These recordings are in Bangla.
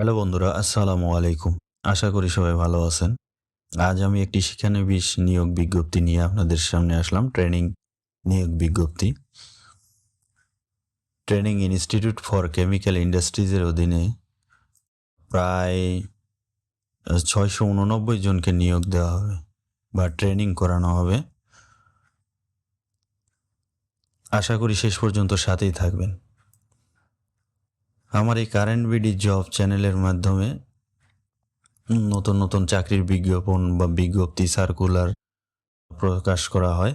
হ্যালো বন্ধুরা, আসসালামু আলাইকুম। আশা করি সবাই ভালো আছেন। আজ আমি একটি শিক্ষানবিশ নিয়োগ বিজ্ঞপ্তি নিয়ে আপনাদের সামনে আসলাম, ট্রেনিং নিয়োগ বিজ্ঞপ্তি। ট্রেনিং ইনস্টিটিউট ফর কেমিক্যাল ইন্ডাস্ট্রিজের অধীনে প্রায় ছয়শো উননব্বই জনকে নিয়োগ দেওয়া হবে বা ট্রেনিং করানো হবে। আশা করি শেষ পর্যন্ত সাথেই থাকবেন। আমার এই কারেন্ট বিডি জব চ্যানেলের মাধ্যমে নতুন নতুন চাকরির বিজ্ঞাপন বা বিজ্ঞপ্তি সার্কুলার প্রকাশ করা হয়।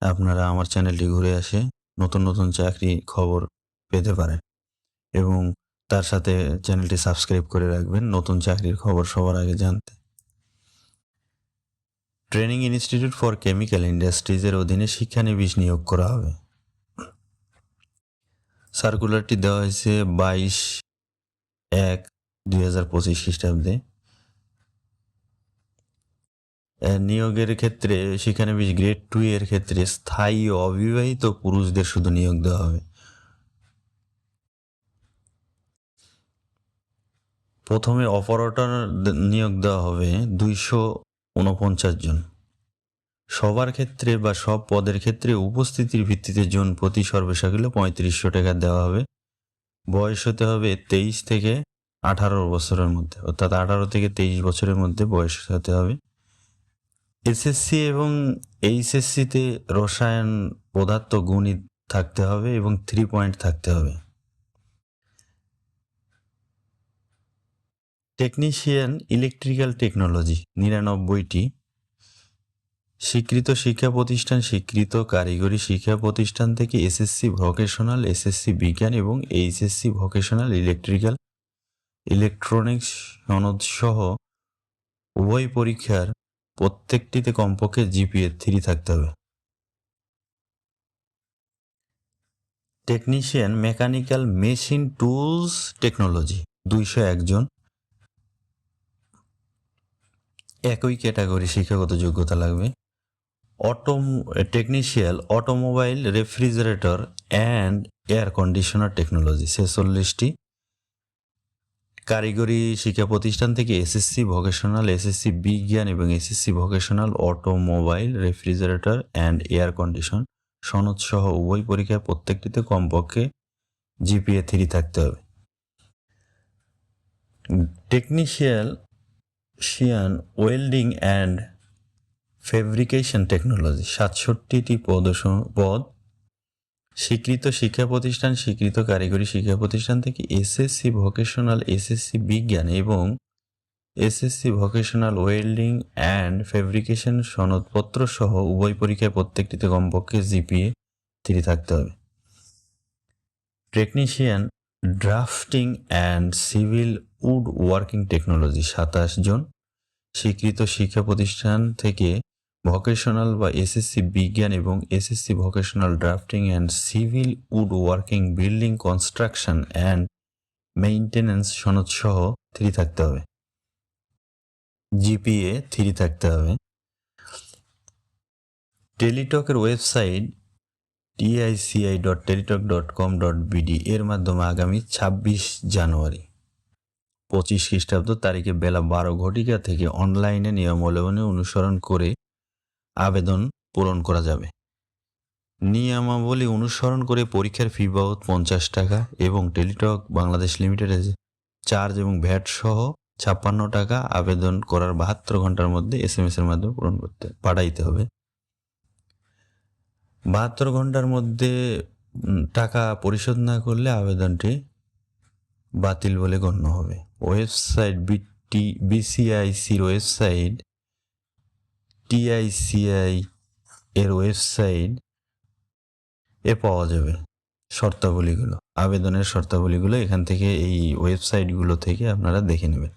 আপনারা আমার চ্যানেলটি ঘুরে আসে, নতুন নতুন চাকরি খবর পেতে পারেন। এবং তার সাথে চ্যানেলটি সাবস্ক্রাইব করে রাখবেন, নতুন চাকরির খবর সবার আগে জানতে। ট্রেনিং ইনস্টিটিউট ফর কেমিক্যাল ইন্ডাস্ট্রিজের অধীনে শিক্ষানবিশ নিয়োগ করা হবে। সার্কুলারটি দেওয়া হয়েছে বাইশ এক দুই হাজার পঁচিশ খ্রিস্টাব্দে। নিয়োগের ক্ষেত্রে সেখানে বেশ গ্রেড টু এর ক্ষেত্রে স্থায়ী অবিবাহিত পুরুষদের শুধু নিয়োগ দেওয়া হবে। প্রথমে অপারেটর নিয়োগ দেওয়া হবে দুইশো উনপঞ্চাশ জন। সবার ক্ষেত্রে বা সব পদের ক্ষেত্রে উপস্থিতির ভিত্তিতে জন প্রতি সর্বেসাকুল্যে পঁয়ত্রিশশো টাকা দেওয়া হবে। বয়স হতে হবে তেইশ থেকে আঠারো বছরের মধ্যে, অর্থাৎ আঠারো থেকে তেইশ বছরের মধ্যে বয়স হতে হবে। এসএসসি এবং এইচএসসিতে রসায়ন পদার্থ গণিত থাকতে হবে এবং থ্রি পয়েন্ট থাকতে হবে। টেকনিশিয়ান ইলেকট্রিক্যাল টেকনোলজি, নিরানব্বইটি। স্বীকৃত শিক্ষা প্রতিষ্ঠান, স্বীকৃত কারিগরি শিক্ষা প্রতিষ্ঠান থেকে এসএসসি ভোকেশনাল, এসএসসি বিজ্ঞান এবং এইচএসসি ভোকেশনাল ইলেকট্রিক্যাল, ইলেকট্রনিক্স সনদ সহ উভয় পরীক্ষার প্রত্যেকটিতে কমপক্ষে জিপিএ থ্রি থাকতে হবে। Technician mechanical machine tools technology, দুইশো একজন একই ক্যাটাগরি শিক্ষাগত যোগ্যতা লাগবে। Auto technician automobile refrigerator and air conditioner technology ছেচল্লিশটি। কারিগরি শিক্ষা প্রতিষ্ঠান থেকে এসএসসি ভোকেশনাল এসএসসি বিজ্ঞান এবং SSC vocational automobile refrigerator and air condition সনদ সহ উভয় পরীক্ষায় প্রত্যেকটিতে কমপক্ষে জিপিএ থ্রি থাকতে হবে। টেকনিশিয়াল Xi'an welding and fabrication technology, সাতষট্টিটি পদ পদ, স্বীকৃত শিক্ষা প্রতিষ্ঠান, স্বীকৃত কারিগরি শিক্ষা প্রতিষ্ঠান থেকে এসএসসি ভোকেশনাল এসএসসি বিজ্ঞান এবং SSC vocational welding and fabrication সনদপত্র সহ উভয় পরীক্ষায় প্রত্যেকটিতে কমপক্ষে জিপিএ থ্রি থাকতে হবে। Technician drafting and civil wood working technology সাতাশ জন। স্বীকৃত শিক্ষা প্রতিষ্ঠান থেকে ভোকেশনাল বা এসএসসি বিজ্ঞান এবং SSC vocational drafting and civil wood working building construction and maintenance সনদ সহ থ্রি থাকতে হবে। জিপিএ থ্রি থাকতে হবে। টেলিটকের website TICI dot Teletalk dot com dot BD এর মাধ্যমে আগামী ছাব্বিশ জানুয়ারি, পঁচিশ খ্রিস্টাব্দ তারিখে বেলা বারো ঘটিকা থেকে অনলাইনে নিয়মাবলী অনুসরণ করে আবেদন পূরণ করা যাবে। নিয়মাবলী অনুসরণ করে পরীক্ষার ফি বাবদ পঞ্চাশ টাকা এবং টেলিটক বাংলাদেশ লিমিটেডের চার্জ এবং ভ্যাট সহ ছাপ্পান্ন টাকা আবেদন করার বাহাত্তর ঘণ্টার মধ্যে এস এম এস এর মাধ্যমে পূরণ করতে, পাঠাইতে হবে। বাহাত্তর ঘণ্টার মধ্যে টাকা পরিশোধ না করলে আবেদনটি বাতিল বলে গণ্য হবে। ওয়েবসাইট বিটি, বিসিআইসির ওয়েবসাইট টিআইসিআই এর ওয়েবসাইট এ পাওয়া যাবে শর্তাবলীগুলো, আবেদনের শর্তাবলীগুলো এখান থেকে এই ওয়েবসাইটগুলো থেকে আপনারা দেখে নেবেন।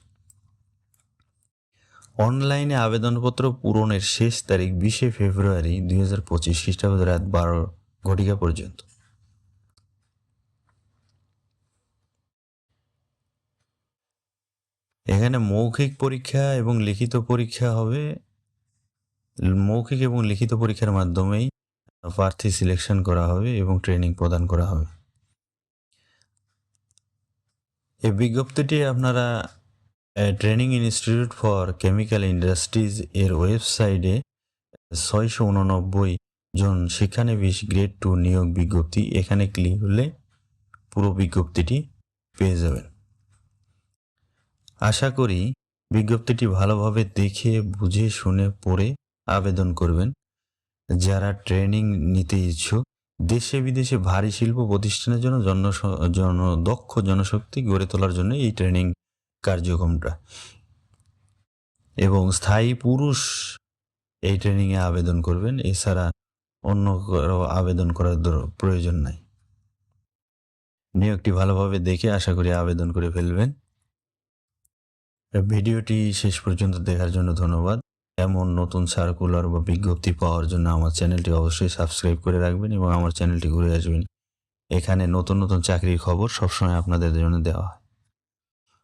অনলাইনে আবেদনপত্র পূরণের শেষ তারিখ বিশে ফেব্রুয়ারি দুই হাজার পঁচিশ খ্রিস্টাব্দ রাত বারো ঘটিকা পর্যন্ত। এখানে মৌখিক পরীক্ষা এবং লিখিত পরীক্ষা হবে মৌখিক এবং লিখিত পরীক্ষার মাধ্যমেই প্রার্থী সিলেকশন করা হবে এবং ট্রেনিং প্রদান করা হবে। এই বিজ্ঞপ্তিটি আপনারা training institute for chemical industries এর ওয়েবসাইটে ছয়শো উননব্বই জন শিক্ষানবিশ গ্রেড টু নিয়োগ বিজ্ঞপ্তি, এখানে ক্লিক হলে পুরো বিজ্ঞপ্তিটি পেয়ে যাবেন। আশা করি বিজ্ঞপ্তিটি ভালোভাবে দেখে, বুঝে, শুনে, পড়ে আবেদন করবেন। যারা ট্রেনিং নিতে ইচ্ছুক, দেশে বিদেশে ভারী শিল্প প্রতিষ্ঠানের জন্য জন জন দক্ষ জনশক্তি গড়ে তোলার জন্য এই ট্রেনিং কার্যক্রমটা। এবং স্থায়ী পুরুষ এই ট্রেনিংয়ে আবেদন করবেন, এছাড়া অন্য কারও আবেদন করার প্রয়োজন নাই। নিয়োগটি ভালোভাবে দেখে আশা করি আবেদন করে ফেলবেন। ভিডিওটি শেষ পর্যন্ত দেখার জন্য ধন্যবাদ। এমন নতুন সার্কুলার বা বিজ্ঞপ্তি পাওয়ার জন্য আমার চ্যানেলটি অবশ্যই সাবস্ক্রাইব করে রাখবেন এবং আমার চ্যানেলটি ঘুরে আসবেন। এখানে নতুন নতুন চাকরির খবর সবসময় আপনাদের জন্য দেওয়া হয়।